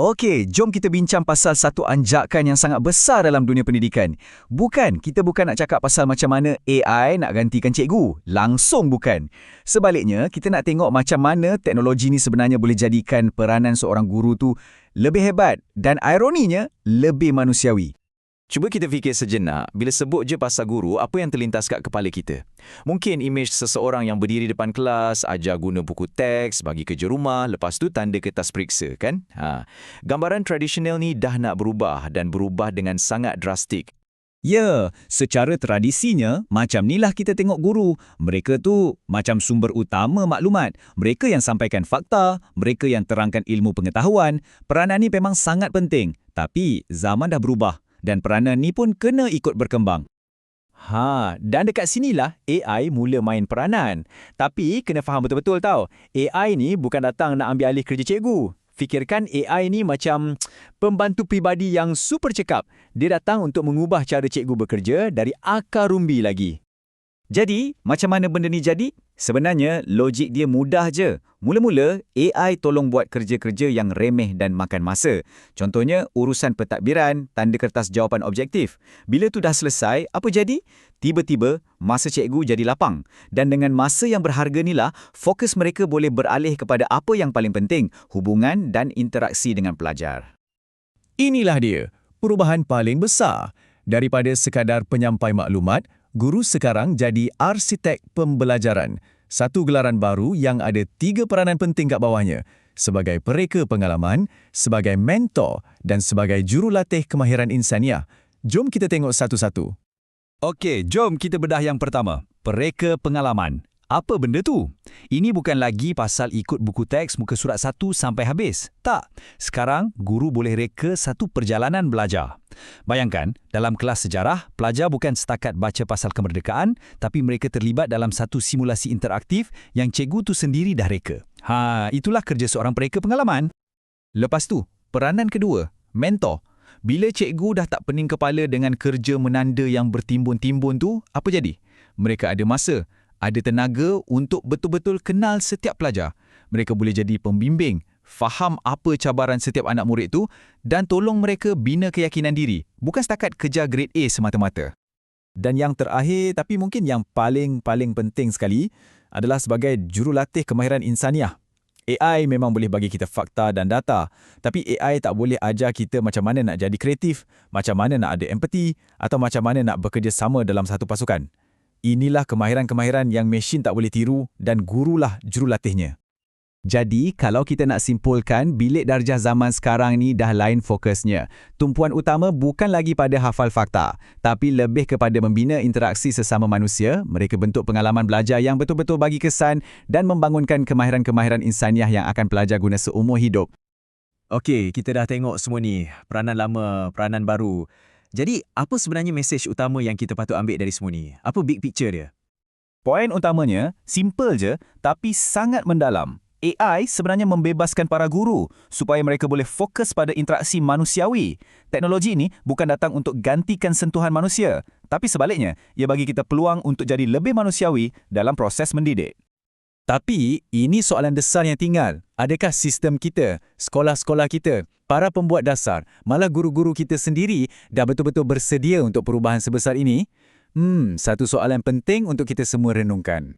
Okey, jom kita bincang pasal satu anjakan yang sangat besar dalam dunia pendidikan. Bukan, kita bukan nak cakap pasal macam mana AI nak gantikan cikgu. Langsung bukan. Sebaliknya, kita nak tengok macam mana teknologi ni sebenarnya boleh jadikan peranan seorang guru tu lebih hebat dan ironinya lebih manusiawi. Cuba kita fikir sejenak, bila sebut je pasal guru, apa yang terlintas kat kepala kita? Mungkin imej seseorang yang berdiri depan kelas, ajar guna buku teks, bagi kerja rumah, lepas tu tanda kertas periksa, kan? Ha. Gambaran tradisional ni dah nak berubah dan berubah dengan sangat drastik. Ya, secara tradisinya, macam nilah kita tengok guru. Mereka tu macam sumber utama maklumat. Mereka yang sampaikan fakta, mereka yang terangkan ilmu pengetahuan. Peranan ni memang sangat penting. Tapi, zaman dah berubah dan peranan ni pun kena ikut berkembang. Ha, dan dekat sinilah AI mula main peranan. Tapi kena faham betul-betul tau, AI ni bukan datang nak ambil alih kerja cikgu. Fikirkan AI ni macam pembantu pribadi yang super cekap. Dia datang untuk mengubah cara cikgu bekerja dari akar rumbi lagi. Jadi, macam mana benda ni jadi? Sebenarnya, logik dia mudah je. Mula-mula, AI tolong buat kerja-kerja yang remeh dan makan masa. Contohnya, urusan pentadbiran, tanda kertas jawapan objektif. Bila tu dah selesai, apa jadi? Tiba-tiba, masa cikgu jadi lapang. Dan dengan masa yang berharga inilah, fokus mereka boleh beralih kepada apa yang paling penting, hubungan dan interaksi dengan pelajar. Inilah dia, perubahan paling besar. Daripada sekadar penyampai maklumat, guru sekarang jadi arsitek pembelajaran. Satu gelaran baru yang ada tiga peranan penting kat bawahnya. Sebagai pereka pengalaman, sebagai mentor dan sebagai jurulatih kemahiran insaniah. Jom kita tengok satu-satu. Okey, jom kita bedah yang pertama. Pereka pengalaman. Apa benda tu? Ini bukan lagi pasal ikut buku teks muka surat satu sampai habis. Tak. Sekarang, guru boleh reka satu perjalanan belajar. Bayangkan, dalam kelas sejarah, pelajar bukan setakat baca pasal kemerdekaan, tapi mereka terlibat dalam satu simulasi interaktif yang cikgu tu sendiri dah reka. Ha, itulah kerja seorang pereka pengalaman. Lepas tu, peranan kedua, mentor. Bila cikgu dah tak pening kepala dengan kerja menanda yang bertimbun-timbun tu, apa jadi? Mereka ada masa ada tenaga untuk betul-betul kenal setiap pelajar. Mereka boleh jadi pembimbing, faham apa cabaran setiap anak murid itu dan tolong mereka bina keyakinan diri, bukan setakat kejar grade A semata-mata. Dan yang terakhir tapi mungkin yang paling-paling penting sekali adalah sebagai jurulatih kemahiran insaniah. AI memang boleh bagi kita fakta dan data, tapi AI tak boleh ajar kita macam mana nak jadi kreatif, macam mana nak ada empati atau macam mana nak bekerjasama dalam satu pasukan. Inilah kemahiran-kemahiran yang mesin tak boleh tiru dan gurulah jurulatihnya. Jadi, kalau kita nak simpulkan, bilik darjah zaman sekarang ni dah lain fokusnya. Tumpuan utama bukan lagi pada hafal fakta, tapi lebih kepada membina interaksi sesama manusia, mereka bentuk pengalaman belajar yang betul-betul bagi kesan dan membangunkan kemahiran-kemahiran insaniah yang akan pelajar guna seumur hidup. Okey, kita dah tengok semua ni. Peranan lama, peranan baru. Jadi, apa sebenarnya mesej utama yang kita patut ambil dari semua ni? Apa big picture dia? Poin utamanya, simple je tapi sangat mendalam. AI sebenarnya membebaskan para guru supaya mereka boleh fokus pada interaksi manusiawi. Teknologi ini bukan datang untuk gantikan sentuhan manusia, tapi sebaliknya, ia bagi kita peluang untuk jadi lebih manusiawi dalam proses mendidik. Tapi, ini soalan besar yang tinggal. Adakah sistem kita, sekolah-sekolah kita, para pembuat dasar, malah guru-guru kita sendiri dah betul-betul bersedia untuk perubahan sebesar ini? Hmm, satu soalan penting untuk kita semua renungkan.